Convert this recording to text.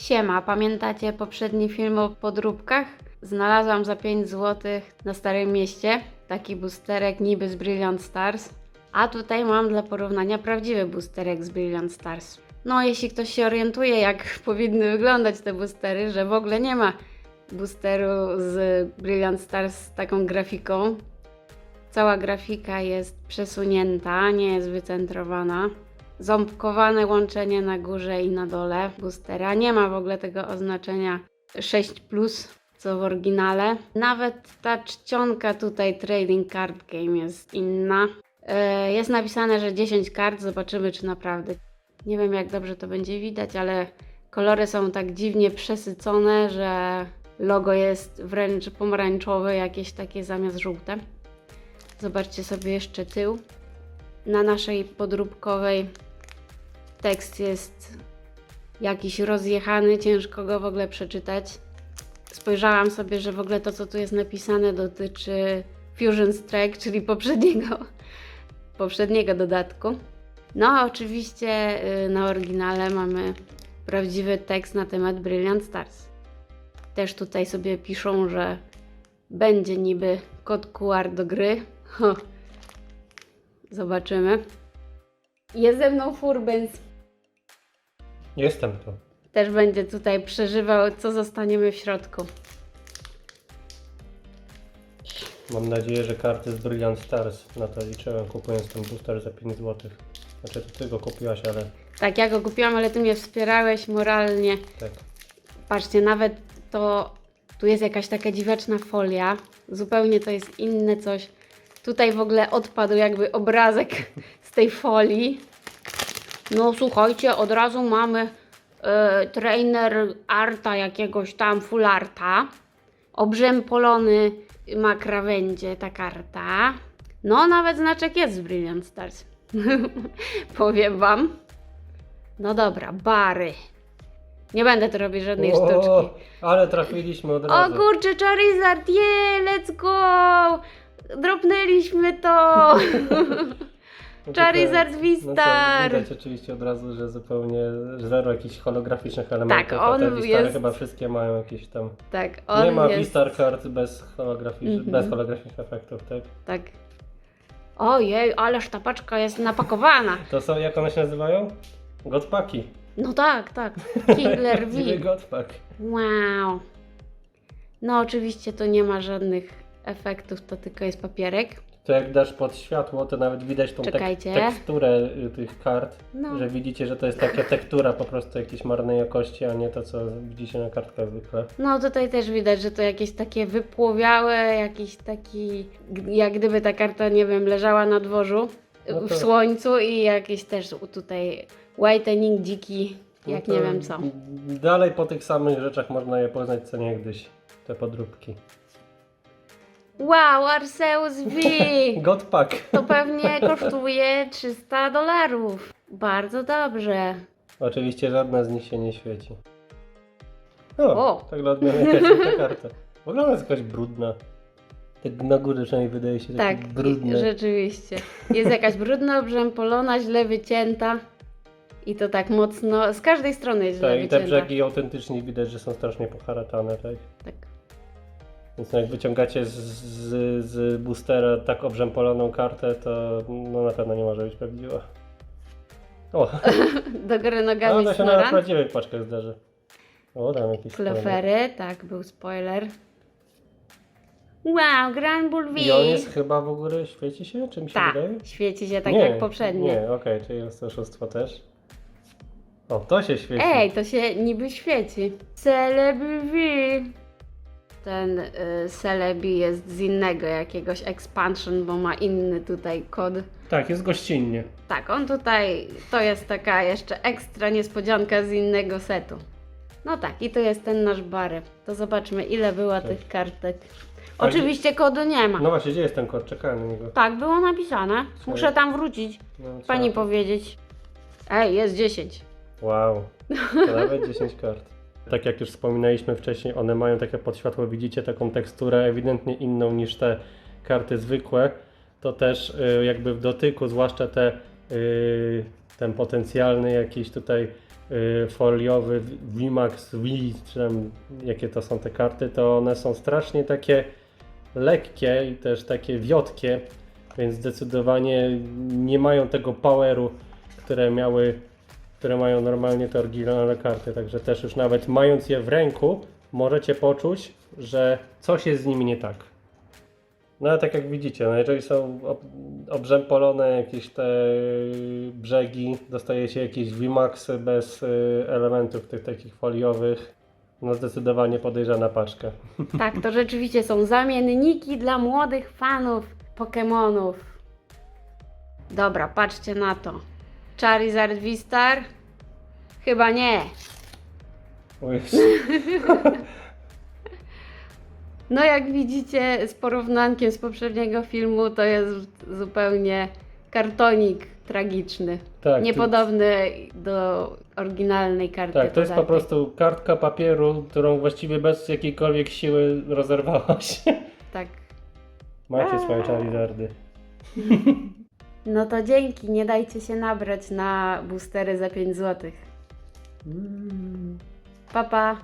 Siema, pamiętacie poprzedni film o podróbkach? Znalazłam za 5 zł na Starym Mieście taki boosterek niby z Brilliant Stars. A tutaj mam dla porównania prawdziwy boosterek z Brilliant Stars. No, jeśli ktoś się orientuje, jak powinny wyglądać te boostery, że w ogóle nie ma boosteru z Brilliant Stars z taką grafiką. Cała grafika jest przesunięta, nie jest wycentrowana. Ząbkowane łączenie na górze i na dole boostera. Nie ma w ogóle tego oznaczenia 6, co w oryginale. Nawet ta czcionka tutaj Trading Card Game jest inna. E, Jest napisane, że 10 kart. Zobaczymy, czy naprawdę. Nie wiem, jak dobrze to będzie widać, ale kolory są tak dziwnie przesycone, że logo jest wręcz pomarańczowe, jakieś takie zamiast żółte. Zobaczcie sobie jeszcze tył. Na naszej podróbkowej tekst jest jakiś rozjechany, ciężko go w ogóle przeczytać. Spojrzałam sobie, że w ogóle to, co tu jest napisane, dotyczy Fusion Strike, czyli poprzedniego, poprzedniego dodatku. No, oczywiście y, na oryginale mamy prawdziwy tekst na temat Brilliant Stars. Też tutaj sobie piszą, że będzie niby kod QR do gry. Ho. Zobaczymy. Jest ze mną Furbens. Jestem tu. Też będzie tutaj przeżywał, co zostaniemy w środku. Mam nadzieję, że karty z Brilliant Stars na to liczyłem kupując ten booster za 5 zł. Znaczy to ty go kupiłaś, ale Tak, ja go kupiłam, ale ty mnie wspierałeś moralnie. tak. Patrzcie, nawet to tu jest jakaś taka dziwaczna folia. Zupełnie to jest inne coś. Tutaj w ogóle odpadł jakby obrazek z tej folii. No słuchajcie, od razu mamy e, trainer arta jakiegoś tam, full arta. Obrzępolony ma krawędzie ta karta. No nawet znaczek jest z Brilliant Stars. Powiem wam. No dobra, bary. Nie będę tu robić żadnej sztuczki. O, ale trafiliśmy od O razu. kurczę, Charizard, je, let's go! Dropnęliśmy to! No Charizard Vistar! No co, widać oczywiście od razu, że zupełnie zero jakichś holograficznych elementów. Tak, a on te Vistary jest- chyba wszystkie mają jakieś tam... Tak, on Nie ma jest... Vistar kart bez, holografii, Mhm. bez holograficznych efektów, tak? Tak. Ojej, ależ ta paczka jest napakowana. To są, jak one się nazywają? Godpaki. No tak, tak. Killer V. Godpak. Wow. No oczywiście to nie ma żadnych efektów, to tylko jest papierek. To jak dasz pod światło, to nawet widać tą tek Czekajcie. teksturę y, tych kart, No. że widzicie, że to jest taka tektura po prostu jakiejś marnej jakości, a nie to, co widzicie na kartkach zwykle. No tutaj też widać, że to jakieś takie wypłowiałe, jakiś taki, g- jak gdyby ta karta, nie wiem, leżała na dworzu No w to- słońcu i jakieś też tutaj whitening dziki, jak No nie to wiem co. Dalej po tych samych rzeczach można je poznać co niegdyś, te podróbki. Wow, Arceus V! Godpak. To pewnie kosztuje 300 dolarów. Bardzo dobrze. Oczywiście żadna z nich się nie świeci. O, O. tak dla odmiany taka karta. W ogóle ona jest jakaś brudna. Tak na górze przynajmniej wydaje się Tak, brudne. rzeczywiście. Jest jakaś brudna, obrzępolona, źle wycięta. I to tak mocno, z każdej strony jest źle Tak, i te wycięta. brzegi autentycznie widać, że są strasznie poharatane, tak? Tak. Więc jak wyciągacie z, z, z boostera tak obrzępoloną kartę, to no na pewno nie może być prawdziwa. O, Do góry no nogami to się na Snoran. prawdziwych paczkach zdarzy. O, tam jakiś Klofery, tak, był spoiler. Wow, Grand Bull V. I on jest chyba w ogóle, świeci się? Czy mi się Tak, wydaje? świeci się tak nie, jak poprzednie. Nie, okej, czyli jest to oszustwo też. O, to się świeci. Ej, to się niby świeci. Celebi V. Ten y, Celebi jest z innego jakiegoś expansion, bo ma inny tutaj kod. Tak, jest gościnnie. Tak, on tutaj, to jest taka jeszcze ekstra niespodzianka z innego setu. No tak, i to jest ten nasz bary. To zobaczmy, ile było Tak. tych kartek. Oczywiście kodu nie ma. No właśnie, gdzie jest ten kod? Czekałem na niego. Tak, było napisane. Muszę tam wrócić. No, Pani trzeba- powiedzieć. Ej, jest 10. Wow, to nawet 10 kart. Tak jak już wspominaliśmy wcześniej, one mają takie pod światło, widzicie taką teksturę ewidentnie inną niż te karty zwykłe. To też y, jakby w dotyku, zwłaszcza te, y, ten potencjalny jakiś tutaj y, foliowy VMAX V, czy tam jakie to są te karty, to one są strasznie takie lekkie i też takie wiotkie, więc zdecydowanie nie mają tego poweru, które miały, które mają normalnie te oryginalne karty, także też już nawet mając je w ręku, możecie poczuć, że coś jest z nimi nie tak. No ale tak jak widzicie, no jeżeli są ob obrzępolone jakieś te brzegi, dostajecie jakieś VMAXy bez y, elementów tych takich foliowych, no zdecydowanie podejrzana paczka. Tak, to rzeczywiście są zamienniki dla młodych fanów Pokémonów. Dobra, patrzcie na to. Charizard V-Star? Chyba nie. O Jezu. No jak widzicie z porównankiem z poprzedniego filmu to jest zupełnie kartonik tragiczny. Tak, Niepodobny do oryginalnej karty. Tak, to jest po podartej. prostu kartka papieru, którą właściwie bez jakiejkolwiek siły rozerwałaś. Tak. Macie swoje Charizardy. No to dzięki, nie dajcie się nabrać na boostery za 5 zł. Pa pa!